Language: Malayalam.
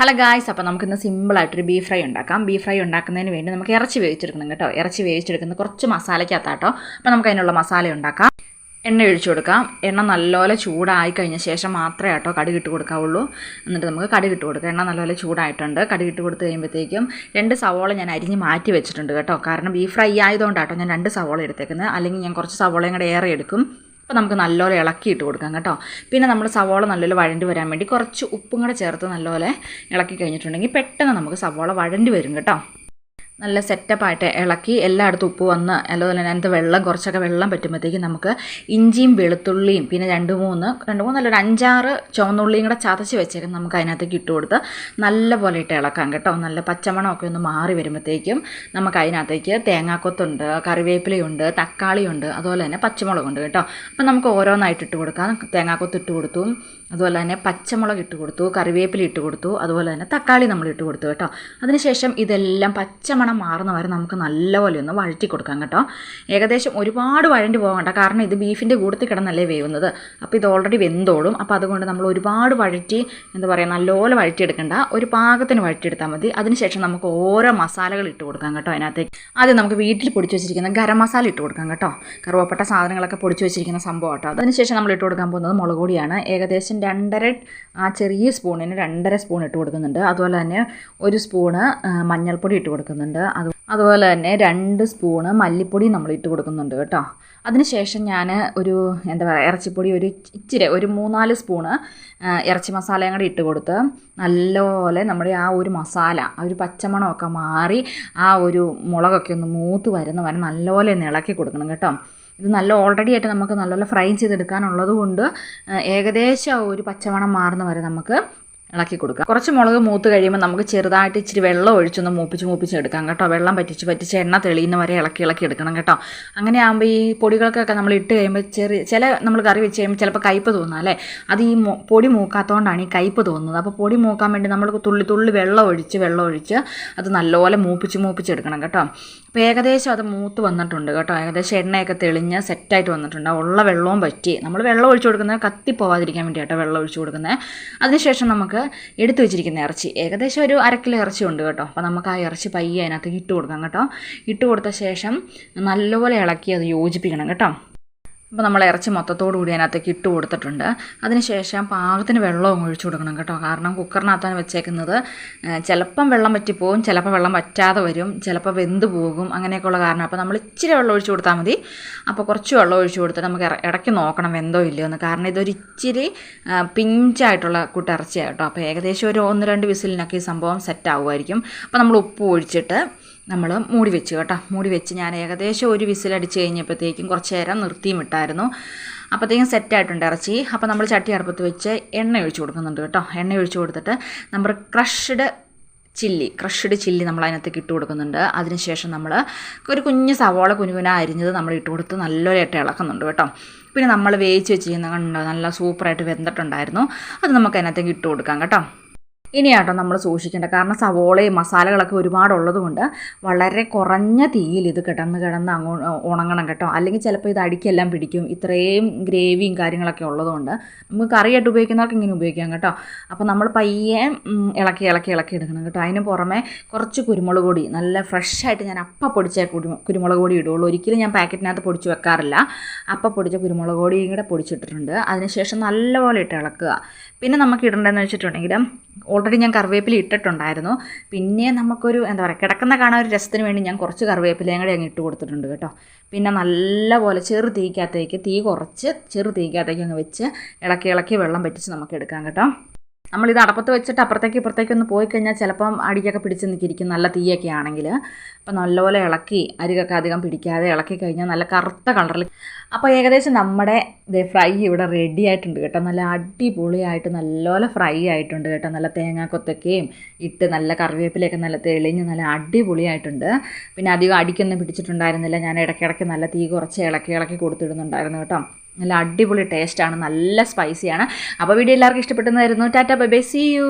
ഹലോ ഗായ്സ് അപ്പോൾ നമുക്കിന്ന് സിമ്പിളായിട്ടൊരു ബീഫ് ഫ്രൈ ഉണ്ടാക്കാം. ബീഫ് ഫ്രൈ ഉണ്ടാക്കുന്നതിന് വേണ്ടി നമുക്ക് ഇറച്ചി വേവിച്ചെടുക്കണം കേട്ടോ. ഇറച്ചി വേവിച്ചെടുക്കുന്ന കുറച്ച് മസാലയ്ക്കകത്താട്ടോ. അപ്പോൾ നമുക്ക് അതിനുള്ള മസാല ഉണ്ടാക്കാം. എണ്ണ ഒഴിച്ചു കൊടുക്കാം. എണ്ണ നല്ലപോലെ ചൂടായി കഴിഞ്ഞ ശേഷം മാത്രമേ കേട്ടോ കടുകിട്ട് കൊടുക്കാവുള്ളൂ. എന്നിട്ട് നമുക്ക് കടുകിട്ട് കൊടുക്കാം. എണ്ണ നല്ലപോലെ ചൂടായിട്ടുണ്ട്. കടുകിട്ട് കൊടുത്ത് കഴിയുമ്പോഴത്തേക്കും രണ്ട് സവോള ഞാൻ അരിഞ്ഞ് മാറ്റി വെച്ചിട്ടുണ്ട് കേട്ടോ. കാരണം ബീഫ് ഫ്രൈ ആയതുകൊണ്ടാട്ടോ ഞാൻ രണ്ട് സവോള എടുത്തേക്കുന്നത്. അല്ലെങ്കിൽ ഞാൻ കുറച്ച് സവോളയും കൂടെ ഏറെ എടുക്കും. അപ്പോൾ നമുക്ക് നല്ലപോലെ ഇളക്കിയിട്ട് കൊടുക്കാം കേട്ടോ. പിന്നെ നമ്മൾ സവോള നല്ലപോലെ വഴണ്ടി വരാൻ വേണ്ടി കുറച്ച് ഉപ്പും കൂടെ ചേർത്ത് നല്ലപോലെ ഇളക്കി കഴിഞ്ഞിട്ടുണ്ടെങ്കിൽ പെട്ടെന്ന് നമുക്ക് സവോള വഴണ്ടി വരും കേട്ടോ. നല്ല സെറ്റപ്പായിട്ട് ഇളക്കി എല്ലായിടത്തും ഉപ്പ് വന്ന് അതുപോലെ തന്നെ അതിനകത്ത് വെള്ളം കുറച്ചൊക്കെ വെള്ളം പറ്റുമ്പോഴത്തേക്കും നമുക്ക് ഇഞ്ചിയും വെളുത്തുള്ളിയും പിന്നെ രണ്ട് മൂന്ന് രണ്ട് മൂന്നല്ല ഒരു അഞ്ചാറ് ചുവന്നുള്ളിയും കൂടെ ചതച്ച് വെച്ചേക്കും നമുക്ക് അതിനകത്തേക്ക് ഇട്ട് കൊടുത്ത്. നല്ല പോലെ ഇട്ട് ഇളക്കാം കേട്ടോ. നല്ല പച്ചമണമൊക്കെ ഒന്ന് മാറി വരുമ്പോഴത്തേക്കും നമുക്ക് അതിനകത്തേക്ക് തേങ്ങാക്കൊത്തുണ്ട് കറിവേപ്പിലയുണ്ട് തക്കാളിയുണ്ട് അതുപോലെ തന്നെ പച്ചമുളകുണ്ട് കേട്ടോ. അപ്പം നമുക്ക് ഓരോന്നായിട്ട് ഇട്ട് കൊടുക്കാം. തേങ്ങാക്കൊത്ത് ഇട്ട് കൊടുത്തു അതുപോലെ തന്നെ പച്ചമുളക് ഇട്ട് കൊടുത്തു കറിവേപ്പില ഇട്ട് കൊടുത്തു അതുപോലെ തന്നെ തക്കാളി നമ്മൾ ഇട്ട് കൊടുത്തു കേട്ടോ. അതിനുശേഷം ഇതെല്ലാം പച്ചമണം മാറുന്ന വരെ നമുക്ക് നല്ലപോലെ ഒന്ന് വഴറ്റി കൊടുക്കാം കേട്ടോ. ഏകദേശം ഒരുപാട് വഴണ്ടി പോകണ്ട കാരണം ഇത് ബീഫിന്റെ കൂടത്തിൽ കിടന്നല്ലേ വേവുന്നത്. അപ്പോൾ ഇത് ഓൾറെഡി വെന്തോളും. അപ്പോൾ അതുകൊണ്ട് നമ്മൾ ഒരുപാട് വഴറ്റി എന്താ പറയുക നല്ലപോലെ വഴറ്റിയെടുക്കണ്ട. ഒരു പാകത്തിന് വഴറ്റിയെടുത്താൽ മതി. അതിനുശേഷം നമുക്ക് ഓരോ മസാലകൾ ഇട്ട് കൊടുക്കാം കേട്ടോ അതിനകത്തേക്ക് ആദ്യം നമുക്ക് വീട്ടിൽ പൊടിച്ച് വെച്ചിരിക്കുന്ന ഗരം മസാല ഇട്ട് കൊടുക്കാം കേട്ടോ. കറുവപ്പെട്ട സാധനങ്ങളൊക്കെ പൊടിച്ച് വെച്ചിരിക്കുന്ന സംഭവം കേട്ടോ. അതിനുശേഷം നമ്മൾ ഇട്ട് കൊടുക്കാൻ പോകുന്നത് മുളക് പൊടിയാണ്. ഏകദേശം രണ്ടര ആ ചെറിയ സ്പൂണിന് രണ്ടര സ്പൂൺ ഇട്ട് കൊടുക്കുന്നുണ്ട്. അതുപോലെ തന്നെ ഒരു സ്പൂണ് മഞ്ഞൾപ്പൊടി ഇട്ട് കൊടുക്കുന്നുണ്ട്. അത് അതുപോലെ തന്നെ രണ്ട് സ്പൂണ് മല്ലിപ്പൊടി നമ്മൾ ഇട്ട് കൊടുക്കുന്നുണ്ട് കേട്ടോ. അതിനുശേഷം ഞാൻ ഒരു എന്താ പറയുക ഇറച്ചിപ്പൊടി ഒരു ഇച്ചിരി ഒരു മൂന്നാൽ സ്പൂണ് ഇറച്ചി മസാലയും കൂടി ഇട്ട് കൊടുത്ത് നല്ലപോലെ നമ്മുടെ ആ ഒരു മസാല ആ ഒരു പച്ചമണമൊക്കെ മാറി ആ ഒരു മുളകൊക്കെ ഒന്ന് മൂത്ത് വരുന്ന വരെ നല്ലപോലെ ഒന്ന് ഇളക്കി കൊടുക്കണം കേട്ടോ. ഇത് നല്ല ഓൾറെഡി ആയിട്ട് നമുക്ക് നല്ലപോലെ ഫ്രൈ ചെയ്തെടുക്കാനുള്ളത് കൊണ്ട് ഏകദേശം ഒരു പച്ചമണം മാറുന്ന വരെ നമുക്ക് ഇളക്കി കൊടുക്കുക. കുറച്ച് മുളക് മൂത്ത് കഴിയുമ്പോൾ നമുക്ക് ചെറുതായിട്ട് ഇച്ചിരി വെള്ളം ഒഴിച്ചൊന്ന് മൂപ്പിച്ച് മൂപ്പിച്ച് എടുക്കാം കേട്ടോ. വെള്ളം പറ്റിച്ച് പറ്റിച്ച് എണ്ണ തെളിയുന്ന വരെ ഇളക്കി ഇളക്കി എടുക്കണം കേട്ടോ. അങ്ങനെ ആകുമ്പോൾ ഈ പൊടികൾക്കൊക്കെ നമ്മൾ ഇട്ട് കഴിയുമ്പോൾ ചെറിയ ചില നമ്മൾ കറി വെച്ച് കഴിയുമ്പോൾ ചിലപ്പോൾ കയ്പ്പ് തോന്നാം അല്ലേ? അത് ഈ പൊടി മൂക്കാത്തതുകൊണ്ടാണ് ഈ കയ്പ്പ് തോന്നുന്നത്. അപ്പോൾ പൊടി മൂക്കാൻ വേണ്ടി നമ്മൾ തുള്ളി തുള്ളി വെള്ളം ഒഴിച്ച് വെള്ളം ഒഴിച്ച് അത് നല്ലപോലെ മൂപ്പിച്ച് മൂപ്പിച്ച് എടുക്കണം കേട്ടോ. അപ്പോൾ ഏകദേശം അത് മൂത്ത് വന്നിട്ടുണ്ട് കേട്ടോ. ഏകദേശം എണ്ണയൊക്കെ തെളിഞ്ഞ് സെറ്റായിട്ട് വന്നിട്ടുണ്ട്. ഉള്ള വെള്ളവും പറ്റി. നമ്മൾ വെള്ളം ഒഴിച്ച് കൊടുക്കുന്നത് കത്തിപ്പോവാതിരിക്കാൻ വേണ്ടി കേട്ടോ വെള്ളം ഒഴിച്ച് കൊടുക്കുന്നത്. അതിനുശേഷം നമുക്ക് എടുത്തു വെച്ചിരിക്കുന്ന ഇറച്ചി. ഏകദേശം ഒരു അരക്കിലോ കിലോ ഇറച്ചി ഉണ്ട് കേട്ടോ. അപ്പോൾ നമുക്ക് ആ ഇറച്ചി പയ്യെ അതിനകത്ത് ഇട്ട് കൊടുക്കാം കേട്ടോ. ഇട്ട് കൊടുത്ത ശേഷം നല്ലപോലെ ഇളക്കി അത് യോജിപ്പിക്കണം കേട്ടോ. അപ്പോൾ നമ്മൾ ഇറച്ചി മൊത്തത്തോടു കൂടി അതിനകത്തേക്ക് ഇട്ട് കൊടുത്തിട്ടുണ്ട്. അതിനുശേഷം പാകത്തിന് വെള്ളവും ഒഴിച്ചു കൊടുക്കണം കേട്ടോ. കാരണം കുക്കറിനകത്താണ് വെച്ചേക്കുന്നത് ചിലപ്പം വെള്ളം വറ്റിപ്പോവും ചിലപ്പോൾ വെള്ളം വറ്റാതെ വരും ചിലപ്പോൾ വെന്ത് പോകും അങ്ങനെയൊക്കെയുള്ള കാരണം. അപ്പോൾ നമ്മൾ ഇച്ചിരി വെള്ളം ഒഴിച്ചു കൊടുത്താൽ മതി. അപ്പോൾ കുറച്ച് വെള്ളം ഒഴിച്ചു കൊടുത്തിട്ട് നമുക്ക് ഇടയ്ക്ക് നോക്കണം വെന്തോ ഇല്ലയോ എന്ന്. കാരണം ഇതൊരു ഇച്ചിരി പിഞ്ചായിട്ടുള്ള കൂട്ടിറച്ചിയാണ് കേട്ടോ. അപ്പോൾ ഏകദേശം ഒരു ഒന്ന് രണ്ട് വിസിലിനൊക്കെ ഈ സംഭവം സെറ്റ് ആവുമായിരിക്കും. അപ്പോൾ നമ്മൾ ഉപ്പ് ഒഴിച്ചിട്ട് നമ്മൾ മൂടി വെച്ച് കേട്ടോ. മൂടി വെച്ച് ഞാൻ ഏകദേശം ഒരു വിസിലടിച്ച് കഴിഞ്ഞപ്പോഴത്തേക്കും കുറച്ച് നേരം നിർത്തിയും ഇട്ടായിരുന്നു. അപ്പോഴത്തേക്കും സെറ്റായിട്ടുണ്ട് ഇറച്ചി. അപ്പോൾ നമ്മൾ ചട്ടി അടുപ്പത്ത് വെച്ച് എണ്ണ ഒഴിച്ച് കൊടുക്കുന്നുണ്ട് കേട്ടോ. എണ്ണ ഒഴിച്ച് കൊടുത്തിട്ട് നമ്മൾ ക്രഷ്ഡ് ചില്ലി ക്രഷ്ഡ് ചില്ലി നമ്മൾ അതിനകത്തേക്ക് ഇട്ട് കൊടുക്കുന്നുണ്ട്. അതിനുശേഷം നമ്മൾ ഒരു കുഞ്ഞ് സവോള കുനുകുന അരിഞ്ഞത് നമ്മൾ ഇട്ട് കൊടുത്ത് നല്ലൊരായിട്ട് ഇളക്കുന്നുണ്ട് കേട്ടോ. പിന്നെ നമ്മൾ വേവിച്ച് വെച്ചിരിക്കുന്ന കണ്ടോ നല്ല സൂപ്പറായിട്ട് വെന്തിട്ടുണ്ടായിരുന്നു. അത് നമുക്ക് അതിനകത്തേക്ക് ഇട്ട് കൊടുക്കാം കേട്ടോ. ഇനിയാട്ടോ നമ്മൾ സൂക്ഷിക്കേണ്ടത്. കാരണം സവോളയും മസാലകളൊക്കെ ഒരുപാട് ഉള്ളതുകൊണ്ട് വളരെ കുറഞ്ഞ തീയിൽ ഇത് കിടന്ന് കിടന്ന് അങ്ങോ ഉണങ്ങണം കേട്ടോ. അല്ലെങ്കിൽ ചിലപ്പോൾ ഇത് അടിക്കെല്ലാം പിടിക്കും. ഇത്രയും ഗ്രേവിയും കാര്യങ്ങളൊക്കെ ഉള്ളതുകൊണ്ട് നമുക്ക് കറിയായിട്ട് ഉപയോഗിക്കുന്നവർക്ക് ഇങ്ങനെ ഉപയോഗിക്കാം കേട്ടോ. അപ്പോൾ നമ്മൾ പയ്യെ ഇളക്കി ഇളക്കി ഇളക്കി എടുക്കണം കേട്ടോ. അതിന് പുറമെ കുറച്ച് കുരുമുളക് പൊടി നല്ല ഫ്രഷായിട്ട് ഞാൻ അപ്പം പൊടിച്ച കുരു കുരുമുളക് പൊടി ഇടുള്ളൂ. ഒരിക്കലും ഞാൻ പാക്കറ്റിനകത്ത് പൊടിച്ച് വെക്കാറില്ല. അപ്പം പൊടിച്ച കുരുമുളക് പൊടിയും കൂടെ പൊടിച്ചിട്ടിട്ടുണ്ട്. അതിനുശേഷം നല്ലപോലെ ഇട്ട് ഇളക്കുക. പിന്നെ നമുക്ക് ഇടേണ്ടതെന്ന് വെച്ചിട്ടുണ്ടെങ്കിൽ ഓൾറെഡി ഞാൻ കറിവേപ്പില ഇട്ടിട്ടുണ്ടായിരുന്നു. പിന്നെ നമുക്കൊരു എന്താ പറയുക കിടക്കുന്ന കാണാൻ ഒരു രസത്തിന് വേണ്ടി ഞാൻ കുറച്ച് കറിവേപ്പിലയും കൂടി അങ്ങ് ഇട്ട് കൊടുത്തിട്ടുണ്ട് കേട്ടോ. പിന്നെ നല്ലപോലെ ചെറു തീക്കകത്തേക്ക് തീ കുറച്ച് ചെറു തീക്കകത്തേക്ക് അങ്ങ് വെച്ച് ഇളക്കി ഇളക്കി വെള്ളം പറ്റിച്ച് നമുക്ക് എടുക്കാം കേട്ടോ. നമ്മളിത് അടപ്പത്ത് വെച്ചിട്ട് അപ്പുറത്തേക്ക് ഇപ്പുറത്തേക്ക് ഒന്ന് പോയി കഴിഞ്ഞാൽ ചിലപ്പം അടിക്കൊക്കെ പിടിച്ച് നിൽക്കിരിക്കും. നല്ല തീയൊക്കെ ആണെങ്കിൽ. അപ്പം നല്ലപോലെ ഇളക്കി അരികൊക്കെ അധികം പിടിക്കാതെ ഇളക്കി കഴിഞ്ഞാൽ നല്ല കറുത്ത കളറിൽ. അപ്പോൾ ഏകദേശം നമ്മുടെ ഫ്രൈ ഇവിടെ റെഡി ആയിട്ടുണ്ട് കേട്ടോ. നല്ല അടിപൊളിയായിട്ട് നല്ലപോലെ ഫ്രൈ ആയിട്ടുണ്ട് കേട്ടോ. നല്ല തേങ്ങാക്കൊത്തൊക്കെയും ഇട്ട് നല്ല കറിവേപ്പിലൊക്കെ നല്ല തെളിഞ്ഞ് നല്ല അടിപൊളിയായിട്ടുണ്ട്. പിന്നെ അധികം അടിക്കൊന്നും പിടിച്ചിട്ടുണ്ടായിരുന്നില്ല. ഞാൻ ഇടയ്ക്കിടയ്ക്ക് നല്ല തീ കുറച്ച് ഇളക്കി ഇളക്കി കൊടുത്തിടുന്നുണ്ടായിരുന്നു കേട്ടോ. നല്ല അടിപൊളി ടേസ്റ്റാണ് നല്ല സ്പൈസിയാണ് അപ്പോൾ വീഡിയോ എല്ലാവർക്കും ഇഷ്ടപ്പെട്ടെന്നായിരുന്നു tata bye bye see you